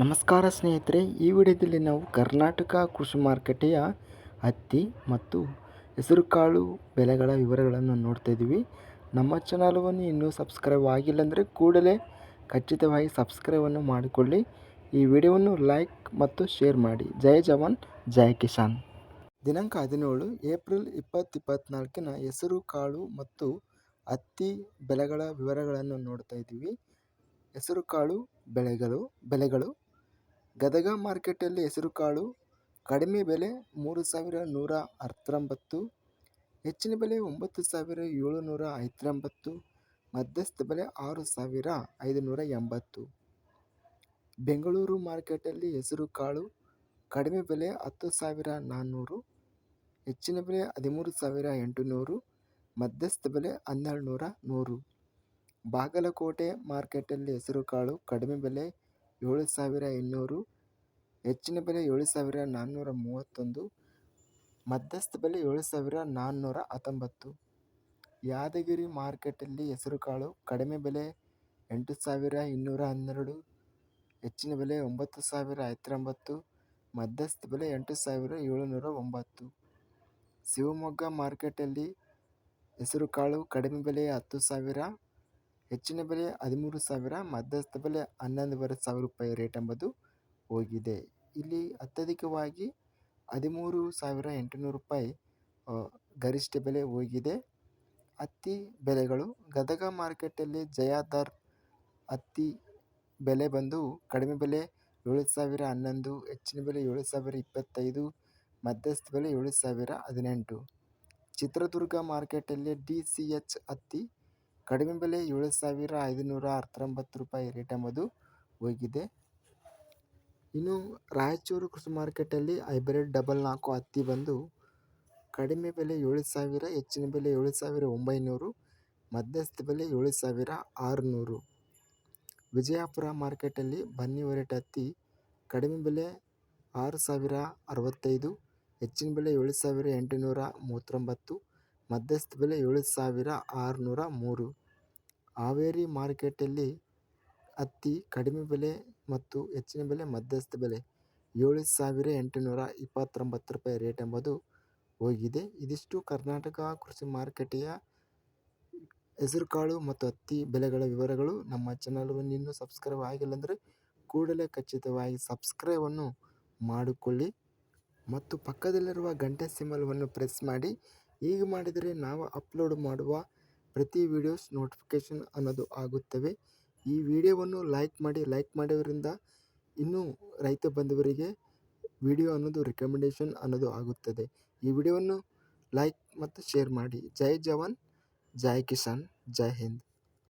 ನಮಸ್ಕಾರ ಸ್ನೇಹಿತರೆ, ಈ ವಿಡಿಯೋದಲ್ಲಿ ನಾವು ಕರ್ನಾಟಕ ಕೃಷಿ ಮಾರುಕಟ್ಟೆಯ ಹತ್ತಿ ಮತ್ತು ಹೆಸರುಕಾಳು ಬೆಲೆಗಳ ವಿವರಗಳನ್ನು ನೋಡ್ತಾ ಇದ್ದೀವಿ. ನಮ್ಮ ಚಾನಲವನ್ನು ಇನ್ನೂ ಸಬ್ಸ್ಕ್ರೈಬ್ ಆಗಿಲ್ಲ ಅಂದರೆ ಕೂಡಲೇ ಖಚಿತವಾಗಿ ಸಬ್ಸ್ಕ್ರೈಬನ್ನು ಮಾಡಿಕೊಳ್ಳಿ. ಈ ವಿಡಿಯೋವನ್ನು ಲೈಕ್ ಮತ್ತು ಶೇರ್ ಮಾಡಿ. ಜೈ ಜವಾನ್, ಜೈ ಕಿಸಾನ್. ದಿನಾಂಕ ಹದಿನೇಳು, ಏಪ್ರಿಲ್ ಇಪ್ಪತ್ತು ಇಪ್ಪತ್ತ್ನಾಲ್ಕಿನ ಹೆಸರು ಕಾಳು ಮತ್ತು ಹತ್ತಿ ಬೆಲೆಗಳ ವಿವರಗಳನ್ನು ನೋಡ್ತಾ ಇದ್ದೀವಿ. ಹೆಸರುಕಾಳು ಬೆಳೆಗಳು, ಬೆಲೆಗಳು ಗದಗ ಮಾರ್ಕೆಟಲ್ಲಿ ಹೆಸರುಕಾಳು ಕಡಿಮೆ ಬೆಲೆ ಮೂರು ಸಾವಿರ ನೂರ ಹತ್ತೊಂಬತ್ತು, ಹೆಚ್ಚಿನ ಬೆಲೆ ಒಂಬತ್ತು ಸಾವಿರ ಏಳುನೂರ ಐವತ್ತೊಂಬತ್ತು, ಮಧ್ಯಸ್ಥ ಬೆಲೆ ಆರು ಸಾವಿರ ಐದುನೂರ ಎಂಬತ್ತು. ಬೆಂಗಳೂರು ಮಾರ್ಕೆಟಲ್ಲಿ ಹೆಸರುಕಾಳು ಕಡಿಮೆ ಬೆಲೆ ಹತ್ತು ಸಾವಿರ ನಾನ್ನೂರು, ಹೆಚ್ಚಿನ ಬೆಲೆ ಹದಿಮೂರು ಸಾವಿರ ಎಂಟುನೂರು, ಮಧ್ಯಸ್ಥ ಬೆಲೆ ಹನ್ನೆರಡು ನೂರ ನೂರು. ಬಾಗಲಕೋಟೆ ಮಾರ್ಕೆಟಲ್ಲಿ ಹೆಸರುಕಾಳು ಕಡಿಮೆ ಬೆಲೆ ಏಳು ಸಾವಿರ ಇನ್ನೂರು, ಹೆಚ್ಚಿನ ಬೆಲೆ ಏಳು ಸಾವಿರ ನಾನ್ನೂರ ಮೂವತ್ತೊಂದು, ಮಧ್ಯಸ್ಥ ಬೆಲೆ ಏಳು ಸಾವಿರ ನಾನ್ನೂರ ಹತ್ತೊಂಬತ್ತು. ಯಾದಗಿರಿ ಮಾರ್ಕೆಟಲ್ಲಿ ಹೆಸರುಕಾಳು ಕಡಿಮೆ ಬೆಲೆ ಎಂಟು ಸಾವಿರ ಇನ್ನೂರ ಹನ್ನೆರಡು, ಹೆಚ್ಚಿನ ಬೆಲೆ ಒಂಬತ್ತು ಸಾವಿರ ಐತ್ರೊಂಬತ್ತು ಮಧ್ಯಸ್ಥ ಬೆಲೆ ಎಂಟು ಸಾವಿರ ಏಳುನೂರ ಒಂಬತ್ತು. ಶಿವಮೊಗ್ಗ ಮಾರ್ಕೆಟಲ್ಲಿ ಹೆಸರುಕಾಳು ಕಡಿಮೆ ಬೆಲೆ ಹತ್ತು ಸಾವಿರ ಹೆಚ್ಚಿನ ಬೆಲೆ ಹದಿಮೂರು ಸಾವಿರ, ಮಧ್ಯಸ್ಥ ಬೆಲೆ ಹನ್ನೊಂದುವರೆ ಸಾವಿರ ರೂಪಾಯಿ ರೇಟ್ ಎಂಬುದು ಹೋಗಿದೆ. ಇಲ್ಲಿ ಅತ್ಯಧಿಕವಾಗಿ ಹದಿಮೂರು ಸಾವಿರ ಎಂಟುನೂರು ರೂಪಾಯಿ ಗರಿಷ್ಠ ಬೆಲೆ ಹೋಗಿದೆ. ಹತ್ತಿ ಬೆಲೆಗಳು, ಗದಗ ಮಾರ್ಕೆಟಲ್ಲಿ ಜಯಾದಾರ್ ಹತ್ತಿ ಬೆಲೆ ಬಂದು ಕಡಿಮೆ ಬೆಲೆ ಏಳು ಸಾವಿರ ಹನ್ನೊಂದು, ಹೆಚ್ಚಿನ ಬೆಲೆ ಏಳು ಸಾವಿರ ಇಪ್ಪತ್ತೈದು, ಮಧ್ಯಸ್ಥ ಬೆಲೆ ಏಳು ಸಾವಿರ ಹದಿನೆಂಟು. ಚಿತ್ರದುರ್ಗ ಮಾರ್ಕೆಟಲ್ಲಿ ಡಿ ಸಿ ಎಚ್ ಹತ್ತಿ ಕಡಿಮೆ ಬೆಲೆ ಏಳು ಸಾವಿರ ಐದುನೂರ ಹತ್ತೊಂಬತ್ತು ರೂಪಾಯಿ ರೇಟ್ ಎಂಬುದು ಹೋಗಿದೆ. ಇನ್ನು ರಾಯಚೂರು ಕೃಷಿ ಮಾರ್ಕೆಟಲ್ಲಿ ಹೈಬ್ರಿಡ್ ಡಬಲ್ ನಾಲ್ಕು ಹತ್ತಿ ಬಂದು ಕಡಿಮೆ ಬೆಲೆ ಏಳು ಸಾವಿರ ಹೆಚ್ಚಿನ ಬೆಲೆ ಏಳು ಸಾವಿರ ಒಂಬೈನೂರು, ಮಧ್ಯಸ್ಥ ಬೆಲೆ ಏಳು ಸಾವಿರ ಆರುನೂರು. ವಿಜಯಪುರ ಮಾರ್ಕೆಟಲ್ಲಿ ಬನ್ನಿ ವೆರೈಟಿ ಹತ್ತಿ ಕಡಿಮೆ ಬೆಲೆ ಆರು ಸಾವಿರ ಅರವತ್ತೈದು, ಹೆಚ್ಚಿನ ಬೆಲೆ ಏಳು ಸಾವಿರ ಎಂಟುನೂರ ಮೂವತ್ತೊಂಬತ್ತು ಮಧ್ಯಸ್ಥ ಬೆಲೆ ಏಳು ಸಾವಿರ ಆರುನೂರ ಮೂರು. ಹಾವೇರಿ ಮಾರ್ಕೆಟಲ್ಲಿ ಹತ್ತಿ ಕಡಿಮೆ ಬೆಲೆ ಮತ್ತು ಹೆಚ್ಚಿನ ಬೆಲೆ ಮಧ್ಯಸ್ಥ ಬೆಲೆ ಏಳು ಸಾವಿರ ಎಂಟುನೂರ ಇಪ್ಪತ್ತೊಂಬತ್ತು ರೂಪಾಯಿ ರೇಟ್ ಎಂಬುದು ಹೋಗಿದೆ. ಇದಿಷ್ಟು ಕರ್ನಾಟಕ ಕೃಷಿ ಮಾರುಕಟ್ಟೆಯ ಹೆಸರುಕಾಳು ಮತ್ತು ಹತ್ತಿ ಬೆಲೆಗಳ ವಿವರಗಳು. ನಮ್ಮ ಚಾನಲನ್ನು ಇನ್ನೂ ಸಬ್ಸ್ಕ್ರೈಬ್ ಆಗಿಲ್ಲ ಅಂದರೆ ಕೂಡಲೇ ಖಚಿತವಾಗಿ ಸಬ್ಸ್ಕ್ರೈಬನ್ನು ಮಾಡಿಕೊಳ್ಳಿ ಮತ್ತು ಪಕ್ಕದಲ್ಲಿರುವ ಗಂಟೆ ಸಿಂಬಲವನ್ನು ಪ್ರೆಸ್ ಮಾಡಿ. ಹೀಗೆ ಮಾಡಿದರೆ ನಾವು ಅಪ್ಲೋಡ್ ಮಾಡುವ ಪ್ರತಿ ವಿಡಿಯೋಸ್ ನೋಟಿಫಿಕೇಷನ್ ಅನ್ನೋದು ಆಗುತ್ತವೆ. ಈ ವಿಡಿಯೋವನ್ನು ಲೈಕ್ ಮಾಡಿ ಲೈಕ್ ಮಾಡೋದ್ರಿಂದ ಇನ್ನೂ ರೈತ ಬಂಧುವರಿಗೆ ವಿಡಿಯೋ ಅನ್ನೋದು ರೆಕಮೆಂಡೇಷನ್ ಅನ್ನೋದು ಆಗುತ್ತದೆ. ಈ ವಿಡಿಯೋವನ್ನು ಲೈಕ್ ಮತ್ತು ಶೇರ್ ಮಾಡಿ. ಜೈ ಜವಾನ್, ಜೈ ಕಿಸಾನ್, ಜೈ ಹಿಂದ್.